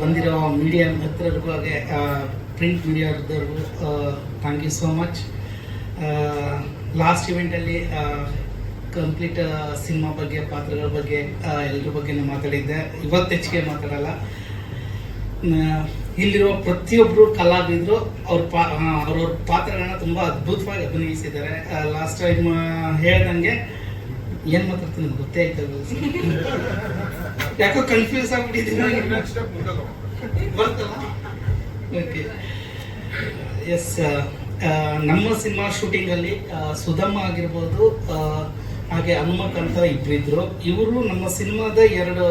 ಬಂದಿರೋ ಮೀಡಿಯಾ ಮಿತ್ರರಿಗೂ ಹಾಗೆ print ಮೀಡಿಯಾದವ್ರಿಗೂ thank you so much last ಇವೆಂಟಲ್ಲಿ complete cinema ಬಗ್ಗೆ, ಪಾತ್ರಗಳ ಬಗ್ಗೆ ಎಲ್ಲರ ಬಗ್ಗೆನೂ ಮಾತಾಡಿದ್ದೆ. ಇವತ್ತು ಹೆಚ್ಚಿಗೆ ಮಾತಾಡಲ್ಲ. ಇಲ್ಲಿರೋ ಪ್ರತಿಯೊಬ್ಬರು ಕಲಾವಿದರು ಅವ್ರ ಪಾ ಅವ್ರವ್ರ ಪಾತ್ರಗಳನ್ನ ತುಂಬ ಅದ್ಭುತವಾಗಿ ಅಭಿನಯಿಸಿದ್ದಾರೆ. ಲಾಸ್ಟ್ ಟೈಮ್ ಹೇಳ್ದಂಗೆ ಏನು ಮಾತಾಡ್ತೀನಿ ನಿಮ್ಗೆ ಗೊತ್ತೇ ಆಯ್ತಲ್ಲ ಯಾಕೋ ಕನ್ಫ್ಯೂಸ್ ಆಗ್ಬಿಟ್ಟಿದ್ದೀನಿ ಓಕೆ ಎಸ್ ನಮ್ಮ ಸಿನಿಮಾ ಶೂಟಿಂಗಲ್ಲಿ ಸುಧಮ್ಮ ಆಗಿರ್ಬೋದು ಆ, ಹಾಗೆ ಹನುಮಕ್ ಅಂತ ಇಬ್ಬರಿದ್ರು ಇವರು ನಮ್ಮ ಸಿನಿಮಾದ ಎರಡು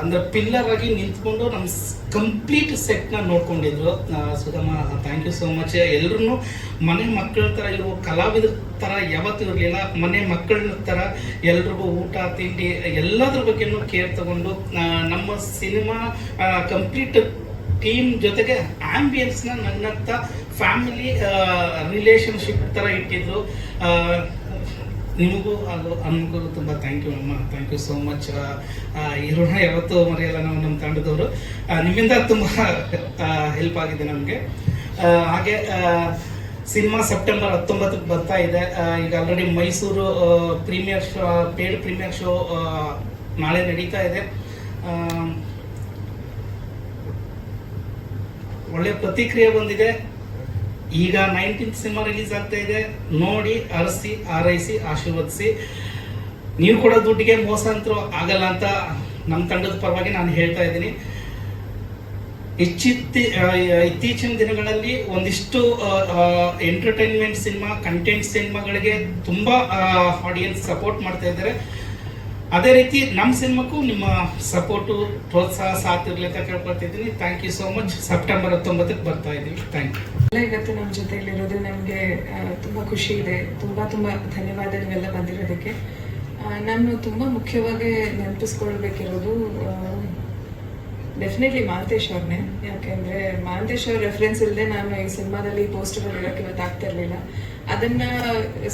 ಅಂದ್ರೆ ಪಿಲ್ಲರ್ ಆಗಿ ನಿಂತ್ಕೊಂಡು ನಮ್ಮ ಕಂಪ್ಲೀಟ್ ಸೆಟ್ನ ನೋಡ್ಕೊಂಡಿದ್ರು. Sudhamma thank you so much ಎಲ್ಲರೂ ಮನೆ ಮಕ್ಕಳ ಥರ ಇರುವ ಕಲಾವಿದರ ಥರ ಯಾವತ್ತೂ ಇರಲಿಲ್ಲ. ಮನೆ ಮಕ್ಕಳ ಥರ ಎಲ್ರಿಗೂ ಊಟ, ತಿಂಡಿ, ಎಲ್ಲದ್ರ ಬಗ್ಗೆನೂ ಕೇರ್ ತಗೊಂಡು ನಮ್ಮ ಸಿನಿಮಾ ಕಂಪ್ಲೀಟ್ ಟೀಮ್ ಜೊತೆಗೆ ಆ್ಯಂಬಿಯನ್ಸ್ನ ನನ್ನತ್ತ ಫ್ಯಾಮಿಲಿ ರಿಲೇಷನ್ಶಿಪ್ ಥರ ಇಟ್ಟಿದ್ರು. ನಿಮಗೂ ಹಾಗೂ ಅಮ್ಮಗೂ ತುಂಬ ಥ್ಯಾಂಕ್ ಯು ಅಮ್ಮ. ಥ್ಯಾಂಕ್ ಯು ಸೋ ಮಚ್ ಈ ಋಣ ಯಾವತ್ತೂ ಮರೆಯಲ್ಲ ನಾವು ನಮ್ಮ ತಂಡದವರು. ನಿಮ್ಮಿಂದ ತುಂಬ ಹೆಲ್ಪ್ ಆಗಿದೆ ನಮಗೆ. ಹಾಗೆ ಸಿನಿಮಾ ಸೆಪ್ಟೆಂಬರ್ ಹತ್ತೊಂಬತ್ತಕ್ಕೆ ಬರ್ತಾ ಇದೆ. ಈಗ already Mysuru premiere show paid premiere show ನಾಳೆ ನಡೀತಾ ಇದೆ. ಒಳ್ಳೆಯ ಒಳ್ಳೆ ಪ್ರತಿಕ್ರಿಯೆ ಬಂದಿದೆ. ಈಗ ನೈನ್ಟೀನ್ ಸಿನಿಮಾ ರಿಲೀಸ್ ಆಗ್ತಾ ಇದೆ. ನೋಡಿ, ಅರಸಿ, ಆರೈಸಿ, ಆಶೀರ್ವದಿಸಿ. ನೀವು ಕೂಡ ದುಡ್ಡಿಗೆ ಮೋಸ ಅಂತರೂ ಆಗಲ್ಲ ಅಂತ ನಮ್ಮ ತಂಡದ ಪರವಾಗಿ ನಾನು ಹೇಳ್ತಾ ಇದ್ದೀನಿ. ಇಚ್ಚಿತ್ತಿ ಇತ್ತೀಚಿನ ದಿನಗಳಲ್ಲಿ ಒಂದಿಷ್ಟು ಎಂಟರ್ಟೈನ್ಮೆಂಟ್ ಸಿನಿಮಾ ಕಂಟೆಂಟ್ ಸಿನಿಮಾಗಳಿಗೆ ತುಂಬ ಆಡಿಯನ್ಸ್ ಸಪೋರ್ಟ್ ಮಾಡ್ತಾ ಇದ್ದಾರೆ. ಅದೇ ರೀತಿ ನಮ್ಮ ಸಿನಿಮಾಕ್ಕೂ ನಿಮ್ಮ ಸಪೋರ್ಟು, ಪ್ರೋತ್ಸಾಹ, ಸಾಥ್ ಇರಲಿ ಅಂತ ಕೇಳ್ಕೊಳ್ತಿದ್ದೀನಿ. Thank you so much September ಹತ್ತೊಂಬತ್ತಕ್ಕೆ ಬರ್ತಾ ಇದ್ದೀವಿ. ಥ್ಯಾಂಕ್ ಯು ಎಲ್ಲ ಇವತ್ತು ನಮ್ಮ ಜೊತೆಯಲ್ಲಿರೋದು ನಮಗೆ ತುಂಬ ಖುಷಿ ಇದೆ. ತುಂಬ ತುಂಬ ಧನ್ಯವಾದ ನೀವೆಲ್ಲ ಬಂದಿರೋದಕ್ಕೆ. ನಾನು ತುಂಬ ಮುಖ್ಯವಾಗಿ ನೆನಪಿಸ್ಕೊಳ್ಬೇಕಿರೋದು ಡೆಫಿನೆಟ್ಲಿ ಮಾಲತೇಶ್ ಅವ್ರನ್ನೇ ಯಾಕೆಂದರೆ ಮಾಲತೇಶ್ ಅವ್ರ ರೆಫರೆನ್ಸ್ ಇಲ್ಲದೆ ನಾನು ಈ ಸಿನಿಮಾದಲ್ಲಿ ಪೋಸ್ಟರ್ ಹೇಳೋಕ್ಕೆ ಇವತ್ತು ಇರಲಿಲ್ಲ. ಅದನ್ನು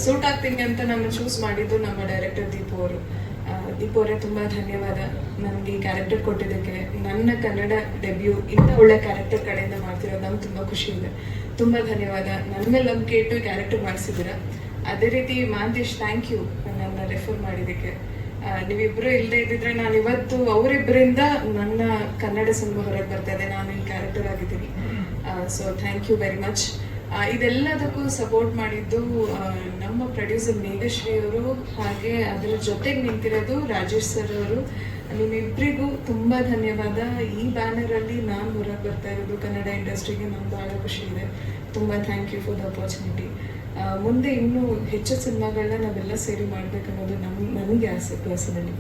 ಸೂಟ್ ಆಗ್ತೀನಿ ಅಂತ ನಾನು ಚೂಸ್ ಮಾಡಿದ್ದು ನಮ್ಮ ಡೈರೆಕ್ಟರ್ ದೀಪು ಅವರು. ದೀಪು ಅವರೇ ತುಂಬ ಧನ್ಯವಾದ ನನಗೆ ಈ ಕ್ಯಾರೆಕ್ಟರ್ ಕೊಟ್ಟಿದ್ದಕ್ಕೆ. ನನ್ನ ಕನ್ನಡ ಡೆಬ್ಯೂ ಇಂಥ ಒಳ್ಳೆ ಕ್ಯಾರೆಕ್ಟರ್ ಕಡೆಯಿಂದ ಮಾಡ್ತಿರೋದು ನಮ್ಗೆ ತುಂಬಾ ಖುಷಿ ಇದೆ. ತುಂಬಾ ಧನ್ಯವಾದ. ನನ್ನ ಮೇಲೆ ನಂಬಿಕೆ ಕ್ಯಾರೆಕ್ಟರ್ ಮಾಡಿಸಿದ್ದೀರಾ? ಅದೇ ರೀತಿ ಮಾಂತೇಶ್ ಥ್ಯಾಂಕ್ ಯು ನನ್ನ ರೆಫರ್ ಮಾಡಿದ್ದಕ್ಕೆ. ನೀವಿಬ್ರು ಇಲ್ಲದೆ ಇದ್ದಿದ್ರೆ ನಾನು ಇವತ್ತು ಅವರಿಬ್ಬರಿಂದ ನನ್ನ ಕನ್ನಡ ಸಿನಿಮಾ ಹೊರಗೆ ಬರ್ತಾ ಇದೆ. ನಾನು ಈ ಕ್ಯಾರೆಕ್ಟರ್ ಆಗಿದ್ದೀನಿ. So thank you very much ಇದೆಲ್ಲದಕ್ಕೂ ಸಪೋರ್ಟ್ ಮಾಡಿದ್ದು ನಮ್ಮ ಪ್ರೊಡ್ಯೂಸರ್ ಮೇಘಶ್ರೀ ಅವರು, ಹಾಗೆ ಅದರ ಜೊತೆಗೆ ನಿಂತಿರೋದು ರಾಜೇಶ್ ಸರ್ ಅವರು. ನಿಮ್ಮಿಬ್ಬರಿಗೂ ತುಂಬ ಧನ್ಯವಾದ. ಈ ಬ್ಯಾನರಲ್ಲಿ ನಾನು ಹೊರಗೆ ಬರ್ತಾ ಇರೋದು ಕನ್ನಡ ಇಂಡಸ್ಟ್ರಿಗೆ ನಂಗೆ ಭಾಳ ಖುಷಿ ಇದೆ. ತುಂಬ thank you for the opportunity ಮುಂದೆ ಇನ್ನೂ ಹೆಚ್ಚು ಸಿನಿಮಾಗಳನ್ನ ನಾವೆಲ್ಲ ಸೇರಿ ಮಾಡ್ಬೇಕನ್ನೋದು ನಮ್, ನನಗೆ ಆಸೆ ಪರ್ಸನಲಿ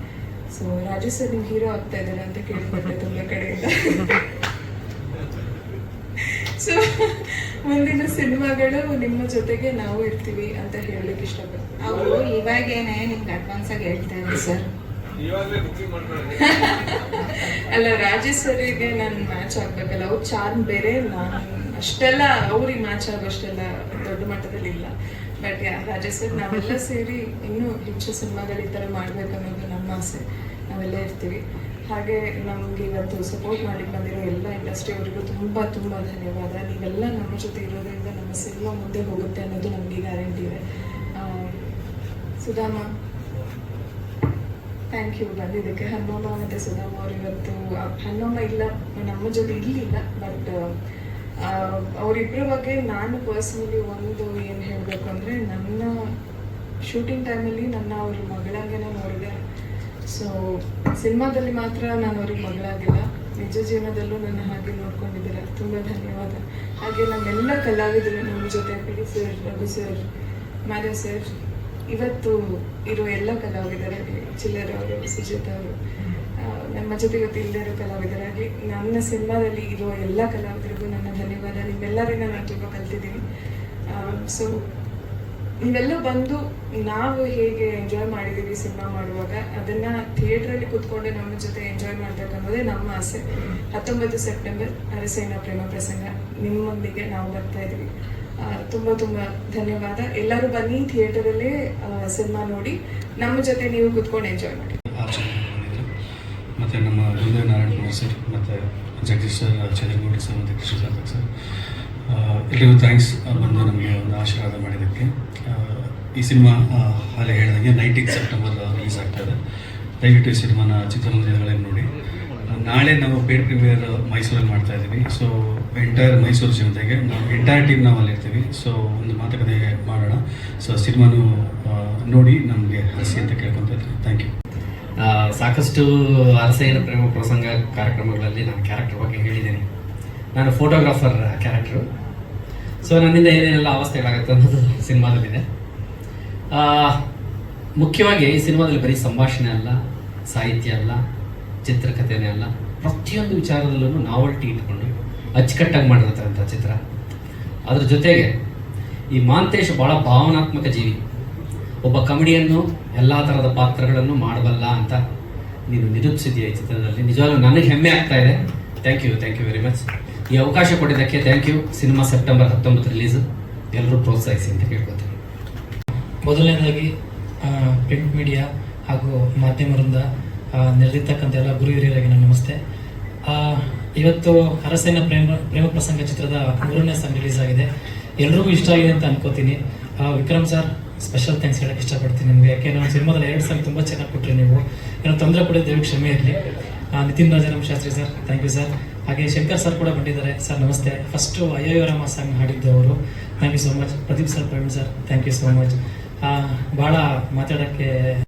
ಸೊ ರಾಜೇಶ್ ಸರ್ ನೀವು ಹೀರೋ ಆಗ್ತಾ ಇದ್ದಾರೆ ಅಂತ ಕೇಳ್ಪಟ್ಟೆ ತುಂಬ ಕಡೆಯಿಂದ. ಸೊ ಮುಂದಿನ ಸಿನಿಮಾಗಳು ನಿಮ್ಮ ಜೊತೆಗೆ ನಾವು ಇರ್ತೀವಿ ಅಂತ ಹೇಳಲಿಕ್ಕೆ ಇಷ್ಟಪಡ್ತೀನಿ. ಅವರು ಇವಾಗೇನೆ ನಿಮ್ಗೆ ಅಡ್ವಾನ್ಸ್ ಆಗಿ ಹೇಳ್ತಾ ಇದ್ದಾರೆ ಸರ್. ಇವಾಗಲೇ ಬುಕಿಂಗ್ ಮಾಡ್ಕೊಳ್ಳಿ ಅಲ್ಲ ರಾಜೇಶ್ ಸರ್ಗೆ ನಾನು ಮ್ಯಾಚ್ ಆಗ್ಬೇಕಲ್ಲ ಅವ್ರ ಚಾರ್ಮ್ ಬೇರೆ ನಾನು ಅಷ್ಟೆಲ್ಲ ಅವ್ರಿಗೆ ಮ್ಯಾಚ್ ಆಗೋಷ್ಟೆಲ್ಲ ದೊಡ್ಡ ಮಟ್ಟದಲ್ಲಿ ಇಲ್ಲ. ಬಟ್ ರಾಜೇಶ್ವರ್ ರಾಜೇಶ್ ಸರ್ ನಾವೆಲ್ಲ ಸೇರಿ ಇನ್ನೂ ಹೆಚ್ಚು ಸಿನಿಮಾಗಳು ಈ ಥರ ಮಾಡ್ಬೇಕು ಅನ್ನೋದು ನಮ್ಮ ಆಸೆ. ನಾವೆಲ್ಲ ಇರ್ತೀವಿ. ಹಾಗೆ ನಮ್ಗೆ ಇವತ್ತು ಸಪೋರ್ಟ್ ಮಾಡಿ ಬಂದಿರೋ ಎಲ್ಲ ಇಂಡಸ್ಟ್ರಿ ಅವರಿಗೂ ತುಂಬ ತುಂಬ ಧನ್ಯವಾದ. ನೀವೆಲ್ಲ ನಮ್ಮ ಜೊತೆ ಇರೋದ್ರಿಂದ ನಮ್ಮ ಸಿನಿಮಾ ಮುಂದೆ ಹೋಗುತ್ತೆ ಅನ್ನೋದು ನಮಗೆ ಗ್ಯಾರಂಟಿ ಇದೆ. ಸುಧಾಮ ಥ್ಯಾಂಕ್ ಯು ಬಂದಿದ್ದಕ್ಕೆ ಹನ್ನೊಮ್ಮ ಮತ್ತು ಸುಧಾಮ ಅವ್ರು ಇವತ್ತು ಹನ್ನೊಮ್ಮ ಇಲ್ಲ, ನಮ್ಮ ಜೊತೆ ಇರಲಿಲ್ಲ ಬಟ್ ಅವರಿಬ್ಬರ ಬಗ್ಗೆ ನಾನು ಪರ್ಸ್ನಲಿ ಒಂದು ಏನು ಹೇಳಬೇಕು ಅಂದರೆ, ನನ್ನ ಶೂಟಿಂಗ್ ಟೈಮಲ್ಲಿ ನನ್ನ ಅವ್ರ ಸೊ ಸಿನಿಮಾದಲ್ಲಿ ಮಾತ್ರ ನಾನು ಅವ್ರಿಗೆ ಮಗಳಾಗಿಲ್ಲ. ನಿಜ ಜೀವನದಲ್ಲೂ ನನ್ನ ಹಾಗೆ ನೋಡ್ಕೊಂಡಿದ್ದೀರ. ತುಂಬ ಧನ್ಯವಾದ. ಹಾಗೆ ನಮ್ಮೆಲ್ಲ ಕಲಾವಿದರು ನಮ್ಮ ಜೊತೆ P sir, Raghu sir ಮಾರ್ಯ sir, ಇವತ್ತು ಇರೋ ಎಲ್ಲ ಕಲಾವಿದರಾಗಲಿ ಚಿಲ್ಲರ್ ಅವರು, ಸುಜಾತ ಅವರು ನಮ್ಮ ಜೊತೆ ಇವತ್ತು ಇಲ್ಲದಿರೋ ಕಲಾವಿದರಾಗಿ ನನ್ನ ಸಿನಿಮಾದಲ್ಲಿ ಇರೋ ಎಲ್ಲ ಕಲಾವಿದರಿಗೂ ನನ್ನ ಧನ್ಯವಾದ. ನಿಮ್ಮೆಲ್ಲರಿಂದ ನಾನು ತುಂಬ ಕಲ್ತಿದ್ದೀನಿ. ಸೊ ನೀವೆಲ್ಲ ಬಂದು ನಾವು ಹೇಗೆ ಎಂಜಾಯ್ ಮಾಡಿದ್ದೀವಿ ಸಿನಿಮಾ ಮಾಡುವಾಗ, ಅದನ್ನ ಥಿಯೇಟರ್ ಅಲ್ಲಿ ಕೂತ್ಕೊಂಡು ನಮ್ಮ ಜೊತೆ ಎಂಜಾಯ್ ಮಾಡ್ಬೇಕನ್ನೋದೇ ನಮ್ಮ ಆಸೆ. ಹತ್ತೊಂಬತ್ತು ಸೆಪ್ಟೆಂಬರ್ ಅರಸೇನ ಪ್ರೇಮ ಪ್ರಸಂಗ, ನಿಮ್ಮೊಂದಿಗೆ ನಾವು ಬರ್ತಾ ಇದೀವಿ ತುಂಬಾ ತುಂಬ ಧನ್ಯವಾದ. ಎಲ್ಲರೂ ಬನ್ನಿ ಥಿಯೇಟರಲ್ಲೇ ಸಿನಿಮಾ ನೋಡಿ. ನಮ್ಮ ಜೊತೆ ನೀವು ಕೂತ್ಕೊಂಡು ಎಂಜಾಯ್ ಮಾಡಿ. ಮತ್ತೆ ನಮ್ಮ ಗುರುದೇವ್ ನಾರಾಯಣ ಸರ್, ಮತ್ತೆ ಜಗದೀಶ್ ಸರ್ ಸರ್, ಮತ್ತು ಕೃಷ್ಣ ಸರ್. ಆ, ಎಲ್ರಿಗೂ ಥ್ಯಾಂಕ್ಸ್ ಬಂದು ನಮಗೆ ಒಂದು ಆಶೀರ್ವಾದ ಮಾಡಿದ್ದಕ್ಕೆ. ಈ ಸಿನಿಮಾ ಹಾಲೆ ಹೇಳಿದಂಗೆ ನೈನ್ಟೀನ್ ಸೆಪ್ಟೆಂಬರ್ ರಿಲೀಸ್ ಆಗ್ತಾ ಇದೆ ದಯವಿಟ್ಟು ಈ ಸಿನಿಮಾನ ಚಿತ್ರಮಂದಿರಗಳಲ್ಲಿ ನೋಡಿ. ನಾಳೆ ನಾವು ಪೇಡ್ ಪ್ರೀಮಿಯರ್ ಮೈಸೂರಲ್ಲಿ ಮಾಡ್ತಾ ಇದ್ದೀವಿ. ಸೊ ಎಂಟೈರ್ ಮೈಸೂರು ಜನತೆಗೆ ನಾವು ಎಂಟೈರ್ ಟೀಮ್ ನಾವು ಅಲ್ಲಿರ್ತೀವಿ. ಸೊ ಒಂದು ಮಾತುಕತೆ ಮಾಡೋಣ. ಸೊ ಸಿನಿಮಾನು ನೋಡಿ ನಮಗೆ ಹಸಿ ಅಂತ ಕೇಳ್ಕೊತಾ ಥ್ಯಾಂಕ್ ಯು ಸಾಕಷ್ಟು ಅರಸೇನ ಪ್ರೇಮ ಪ್ರಸಂಗ ಕಾರ್ಯಕ್ರಮಗಳಲ್ಲಿ ನಾನು ಕ್ಯಾರೆಕ್ಟರ್ ಬಗ್ಗೆ ಹೇಳಿದ್ದೀನಿ. ನಾನು ಫೋಟೋಗ್ರಾಫರ್ ಕ್ಯಾರೆಕ್ಟ್ರು ಸೊ ನನ್ನಿಂದ ಏನೇನೆಲ್ಲ ಅವಸ್ಥೆಗಳಾಗುತ್ತೆ ಅನ್ನೋದು ಸಿನಿಮಾದಲ್ಲಿದೆ. ಮುಖ್ಯವಾಗಿ ಈ ಸಿನಿಮಾದಲ್ಲಿ ಬರೀ ಸಂಭಾಷಣೆ ಅಲ್ಲ, ಸಾಹಿತ್ಯ ಅಲ್ಲ, ಚಿತ್ರಕಥೆನೇ ಅಲ್ಲ, ಪ್ರತಿಯೊಂದು ವಿಚಾರದಲ್ಲೂ ನಾವಲ್ಟಿ ಇಟ್ಕೊಂಡು ಅಚ್ಚುಕಟ್ಟಾಗಿ ಮಾಡಿರ್ತಕ್ಕಂಥ ಚಿತ್ರ. ಅದ್ರ ಜೊತೆಗೆ ಈ ಮಾಂತೇಶ್ ಭಾಳ ಭಾವನಾತ್ಮಕ ಜೀವಿ. ಒಬ್ಬ ಕಮಿಡಿಯನ್ನು ಎಲ್ಲ ಥರದ ಪಾತ್ರಗಳನ್ನು ಮಾಡಬಲ್ಲ ಅಂತ ನೀನು ನಿರೂಪಿಸಿದೆಯಾ ಈ ಚಿತ್ರದಲ್ಲಿ. ನಿಜವಾಗ್ಲೂ ನನಗೆ ಹೆಮ್ಮೆ ಆಗ್ತಾ ಇದೆ. Thank you thank you very much ಈ ಅವಕಾಶ ಕೊಟ್ಟಿದ್ದಕ್ಕೆ ಥ್ಯಾಂಕ್ ಯು ಸಿನಿಮಾ ಸೆಪ್ಟೆಂಬರ್ ಹತ್ತೊಂಬತ್ತು ರಿಲೀಸ್ ಎಲ್ಲರೂ ಪ್ರೋತ್ಸಾಹಿಸಿ ಅಂತ ಕೇಳ್ಕೊತೀನಿ. ಮೊದಲನೇದಾಗಿ ಪ್ರಿಂಟ್ ಮೀಡಿಯಾ ಹಾಗೂ ಮಾಧ್ಯಮರಿಂದ ನೆರೆದಿರ್ತಕ್ಕಂಥ ಎಲ್ಲ ಗುರು ಹಿರಿಯರಿಗೆ ನನ್ನ ನಮಸ್ತೆ. ಇವತ್ತು ಅರಸೇನ ಪ್ರೇಮ ಪ್ರೇಮ ಪ್ರಸಂಗ ಚಿತ್ರದ ಮೂರನೇ ಸಾಂಗ್ ರಿಲೀಸ್ ಆಗಿದೆ. ಎಲ್ರಿಗೂ ಇಷ್ಟ ಆಗಿದೆ ಅಂತ ಅನ್ಕೋತೀನಿ. ವಿಕ್ರಮ್ ಸರ್ ಸ್ಪೆಷಲ್ ಥ್ಯಾಂಕ್ಸ್ ಹೇಳಕ್ಕೆ ಇಷ್ಟಪಡ್ತೀನಿ ನಿಮಗೆ. ಯಾಕೆ ನಾನು ಸಿನಿಮಾದಲ್ಲಿ ಎರಡು ಸಾಂಗ್ ತುಂಬ ಚೆನ್ನಾಗಿ ಕೊಟ್ಟರೆ ನೀವು. ಏನೋ ತೊಂದರೆ ಕೊಡಿ ದಯವಿಟ್ಟು ಕ್ಷಮೆ ಇರಲಿ. Nitin Rajaram Shastri sir. Thank you sir ಹಾಗೆ ಶಂಕರ್ ಸರ್ ಕೂಡ ಬಂದಿದ್ದಾರೆ. ಸರ್ ನಮಸ್ತೆ. ಫಸ್ಟು ಅಯ್ಯೋ ರಾಮ ಸಾಂಗ್ ಹಾಡಿದ್ದು ಅವರು. Thank you so much Pradeep sir Praveen sir thank you so much ಭಾಳ ಮಾತಾಡೋಕ್ಕೆ